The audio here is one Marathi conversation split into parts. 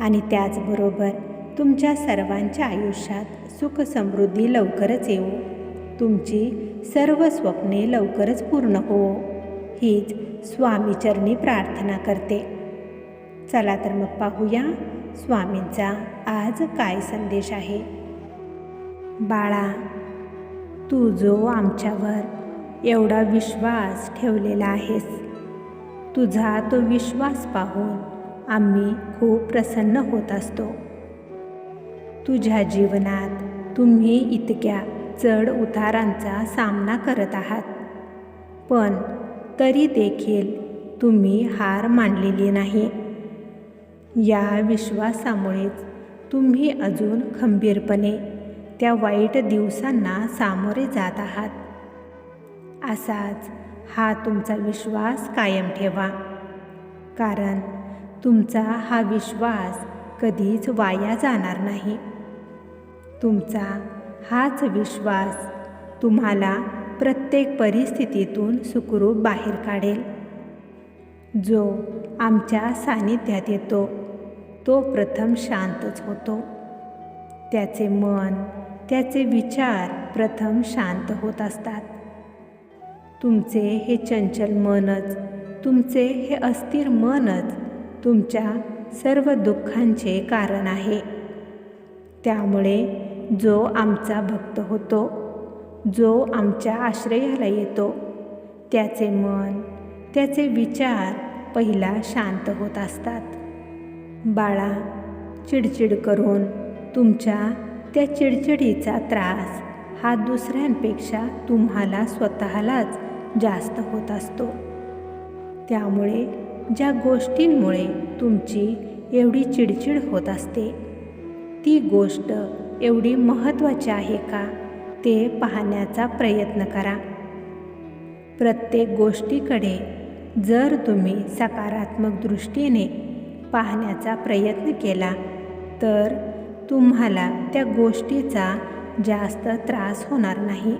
आणि त्याचबरोबर तुमच्या सर्वांच्या आयुष्यात सुख समृद्धी लवकरच येऊ तुमची सर्व स्वप्ने लवकरच पूर्ण हो हीच स्वामीचरणी प्रार्थना करते. चला तर मग पाहूया स्वामींचा आज काय संदेश आहे. बाळा तू जो आमच्यावर एवढा विश्वास ठेवलेला आहेस तुझा तो विश्वास पाहून आम्ही खूप प्रसन्न होत असतो. तुझ्या जीवनात तुम्ही इतक्या चढ उतारांचा सामना करत आहात. पण तरी देखील तुम्ही हार मानलेली नाही. या विश्वासामुळेच तुम्ही अजून खंबीरपणे त्या वाईट दिवसांना सामोरे जात आहात. असाच हा तुमचा विश्वास कायम ठेवा. कारण तुमचा हा विश्वास कधीच वाया जाणार नाही. तुमचा हाच विश्वास तुम्हाला प्रत्येक परिस्थितीतून सुखरूप बाहेर काढेल. जो आमच्या सानिध्यात येतो तो प्रथम शांतच होतो. त्याचे मन त्याचे विचार प्रथम शांत होत असतात. तुमचे हे चंचल मनच तुमचे हे अस्थिर मनच तुमच्या सर्व दुःखांचे कारण आहे. त्यामुळे जो आमचा भक्त होतो जो आमच्या आश्रयाला येतो त्याचे मन त्याचे विचार पहिला शांत होत असतात. बाळा चिडचिड करून तुमच्या त्या चिडचिडीचा त्रास हा दुसऱ्यांपेक्षा तुम्हाला स्वतःलाच जास्त होत असतो. त्यामुळे ज्या गोष्टींमुळे तुमची एवढी चिडचिड होत असते ती गोष्ट एवढी महत्त्वाची आहे का ते पाहण्याचा प्रयत्न करा. प्रत्येक गोष्टीकडे जर तुम्ही सकारात्मक दृष्टीने पाहण्याचा प्रयत्न केला तर तुम्हाला त्या गोष्टीचा जास्त त्रास होणार नाही.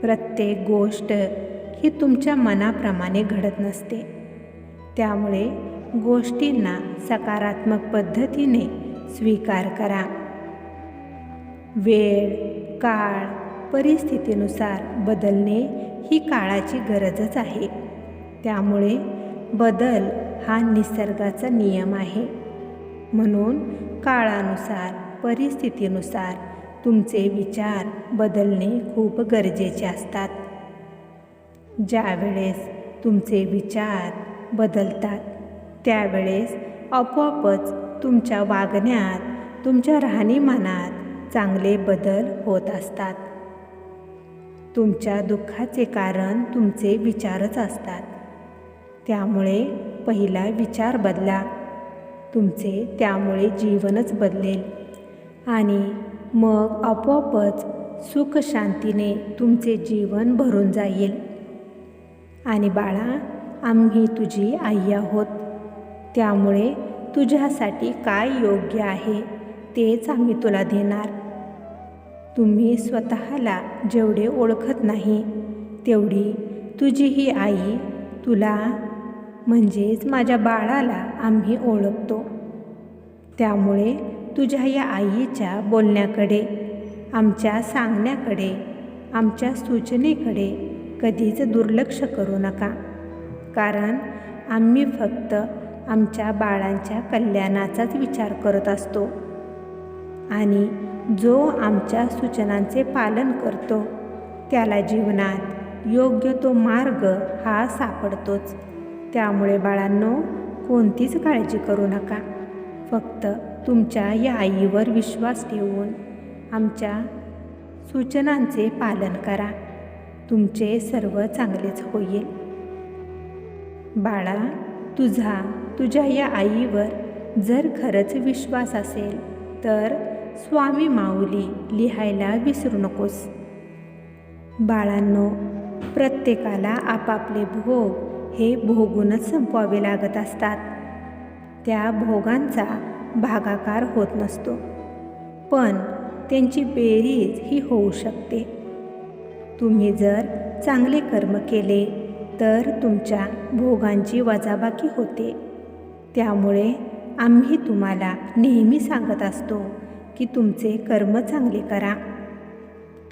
प्रत्येक गोष्ट ही तुमच्या मनाप्रमाणे घडत नसते. त्यामुळे गोष्टींना सकारात्मक पद्धतीने स्वीकार करा. वेळ काळ परिस्थितीनुसार बदलणे ही काळाची गरजच आहे. त्यामुळे बदल हा निसर्गाचा नियम आहे. म्हणून काळानुसार परिस्थितीनुसार तुमचे विचार बदलणे खूप गरजेचे असतात. ज्यावेळेस तुमचे विचार बदलतात. त्यावेळेस आपोआपच तुमच्या वागण्यात तुमच्या राहणीमानात चांगले बदल होत असतात. तुमच्या दुःखाचे कारण तुमचे विचारच असतात. त्यामुळे पहिला विचार बदला. तुमचे त्यामुळे जीवनच बदलेल. आणि मग आपोआपच सुख शांतीने तुमचे जीवन भरून जाईल. आणि बाळा आम्ही तुझी आई आहोत. त्यामुळे तुझ्यासाठी काय योग्य आहे तेच आम्ही तुला देणार. तुम्ही स्वतःला जेवढे ओळखत नाही तेवढी तुझी ही आई तुला म्हणजेच माझ्या बाळाला आम्ही ओळखतो. त्यामुळे तुझ्या या आईच्या बोलण्याकडे आमच्या सांगण्याकडे आमच्या सूचनेकडे कधीच दुर्लक्ष करू नका. कारण आम्ही फक्त आमच्या बाळांच्या कल्याणाचाच विचार करत असतो. आणि जो आमच्या सूचनांचे पालन करतो त्याला जीवनात योग्य तो मार्ग हा सापडतोच. त्यामुळे बाळांनो कोणतीच काळजी करू नका. फक्त तुमच्या या आईवर विश्वास ठेवून आमच्या सूचनांचे पालन करा. तुमचे सर्व चांगलेच होईल. बाळा तुझा तुझ्या या आईवर जर खरंच विश्वास असेल तर स्वामी माऊली लिहायला विसरू नकोस. बाळांनो प्रत्येकाला आपापले भोग हे भोगूनच संपवावे लागत असतात. त्या भोगांचा भागाकार होत नसतो. पण त्यांची बेरीज ही होऊ शकते. तुम्ही जर चांगले कर्म केले तर तुमच्या भोगांची वजाबाकी होते. त्यामुळे आम्ही तुम्हाला नेहमी सांगत असतो की तुमचे कर्म चांगले करा.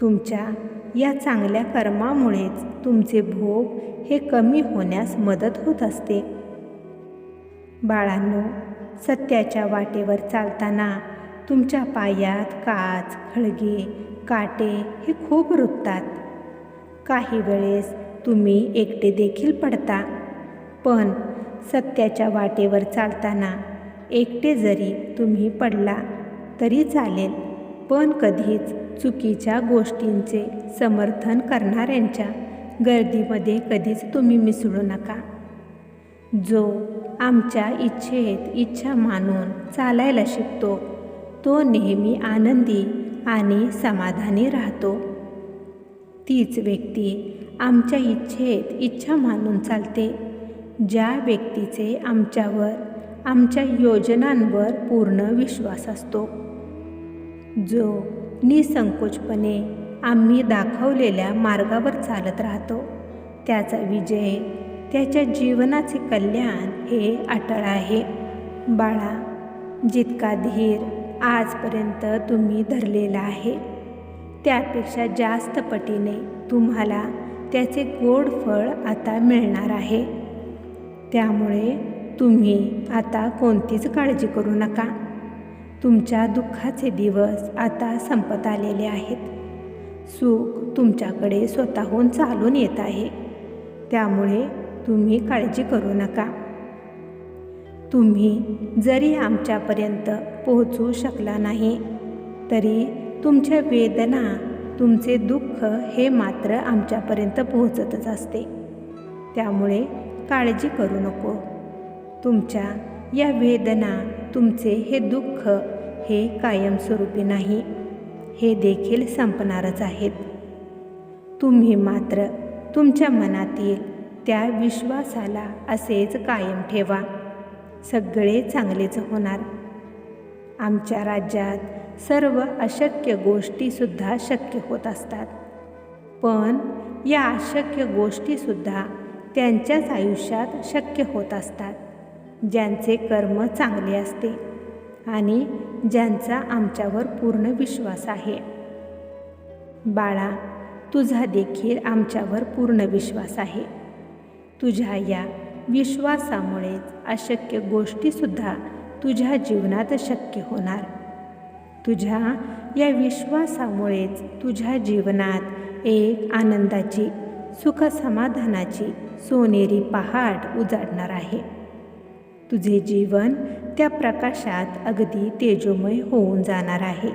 तुमच्या या चांगल्या कर्मामुळेच तुमचे भोग हे कमी होण्यास मदत होत असते. बाळांनो सत्याच्या वाटेवर चालताना तुमच्या पायात काच खळगे काटे हे खूप रुततात. काही वेळेस तुम्ही एकटे देखील पडता. पण सत्याच्या वाटेवर चालताना एकटे जरी तुम्ही पडला तरी चालेल पण कधीच चुकीच्या गोष्टींचे समर्थन करणाऱ्यांच्या गर्दीमध्ये कधीच तुम्ही मिसळू नका. जो आमच्या इच्छेत इच्छा मानून चालायला शिकतो तो नेहमी आनंदी आणि समाधानी राहतो. तीच व्यक्ती आमच्या इच्छेत इच्छा मानून चालते. ज्या व्यक्तीचे आमच्यावर आमच्या योजनांवर पूर्ण विश्वास असतो. जो निसंकोचपणे आम्ही दाखवलेल्या मार्गावर चालत राहतो. त्याचा विजय त्याच्या जीवनाचे कल्याण हे अटळ आहे. बाळा जितका धीर आजपर्यंत तुम्ही धरलेला आहे त्यापेक्षा जास्त पटीने तुम्हाला त्याचे गोड फळ आता मिळणार आहे. त्यामुळे तुम्ही आता कोणतीच काळजी करू नका. तुमच्या दुःखाचे दिवस आता संपत आलेले आहेत. सुख तुमच्याकडे स्वतःहून चालून येत आहे. त्यामुळे तुम्ही काळजी करू नका. तुम्ही जरी आमच्यापर्यंत पोहोचू शकला नाही तरी तुमच्या वेदना तुमचे दुःख हे मात्र आमच्यापर्यंत पोहोचतच असते. त्यामुळे काळजी करू नको. तुमच्या या वेदना तुमचे हे दुःख हे कायमस्वरूपी नाही हे देखील संपणारच आहेत. तुम्ही मात्र तुमच्या मनातील त्या विश्वासाला असेच कायम ठेवा. सगळे चांगलेच होणार. आमच्या राज्यात सर्व अशक्य गोष्टीसुद्धा शक्य होत असतात. पण या अशक्य गोष्टीसुद्धा त्यांच्याच आयुष्यात शक्य होत असतात. ज्यांचे कर्म चांगले असते आणि ज्यांचा आमच्यावर पूर्ण विश्वास आहे. बाळा तुझा देखील आमच्यावर पूर्ण विश्वास आहे. तुझ्या या विश्वासामुळेच अशक्य गोष्टीसुद्धा तुझ्या जीवनात शक्य होणार. तुझ्या या विश्वासामुळेच तुझ्या जीवनात एक आनंदाची सुखसमाधानाची सोनेरी पहाट उजाडणार आहे. तुझे जीवन त्या प्रकाशात अगदी तेजोमय होऊन जाणार आहे.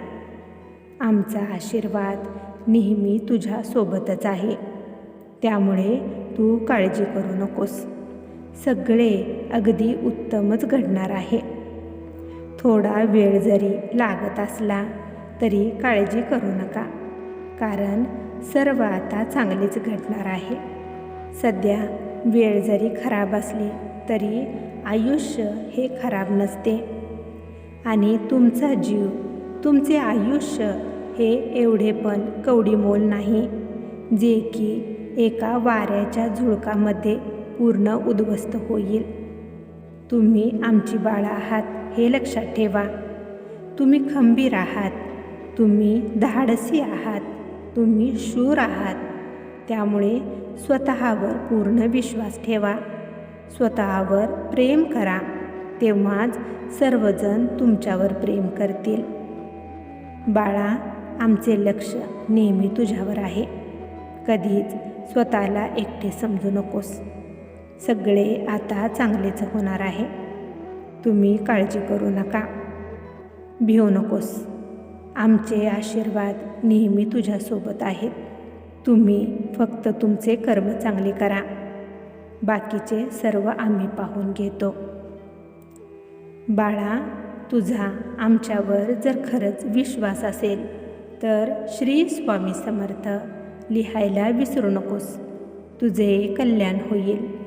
आमचा आशीर्वाद नेहमी तुझ्यासोबतच आहे. त्यामुळे तू काळजी करू नकोस. सगळे अगदी उत्तमच घडणार आहे. थोडा वेळ जरी लागत असला तरी काळजी करू नका. कारण सर्व आता चांगलीच घडणार आहे. सध्या वेळ जरी खराब असली तरी आयुष्य हे खराब नसते. आणि तुमचा जीव तुमचे आयुष्य हे एवढे पण कवडीमोल नाही जे की एका वाऱ्याच्या झुळकामध्ये पूर्ण उद्ध्वस्त होईल. तुम्ही आमची बाळा आहात. हे लक्षात ठेवा. तुम्ही खंबीर आहात. तुम्ही धाडसी आहात. तुम्ही शूर आहात. त्यामुळे स्वतःवर पूर्ण विश्वास ठेवा. स्वतःवर प्रेम करा. तेव्हाच सर्वजण तुमच्यावर प्रेम करतील. बाळा आमचे लक्ष नेहमी तुझ्यावर आहे. कधीच स्वतःला एकटे समजू नकोस. सगळे आता चांगलेच होणार आहे. तुम्ही काळजी करू नका. भिऊ नकोस. आमचे आशीर्वाद नेहमी तुझ्यासोबत आहेत. तुम्ही फक्त तुमचे कर्म चांगले करा. बाकीचे सर्व आम्ही पाहून घेतो. बाळा तुझा आमच्यावर जर खरंच विश्वास असेल तर श्री स्वामी समर्थ लिहायला विसरू नकोस. तुझे कल्याण होईल.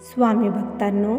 स्वामी भक्तांनो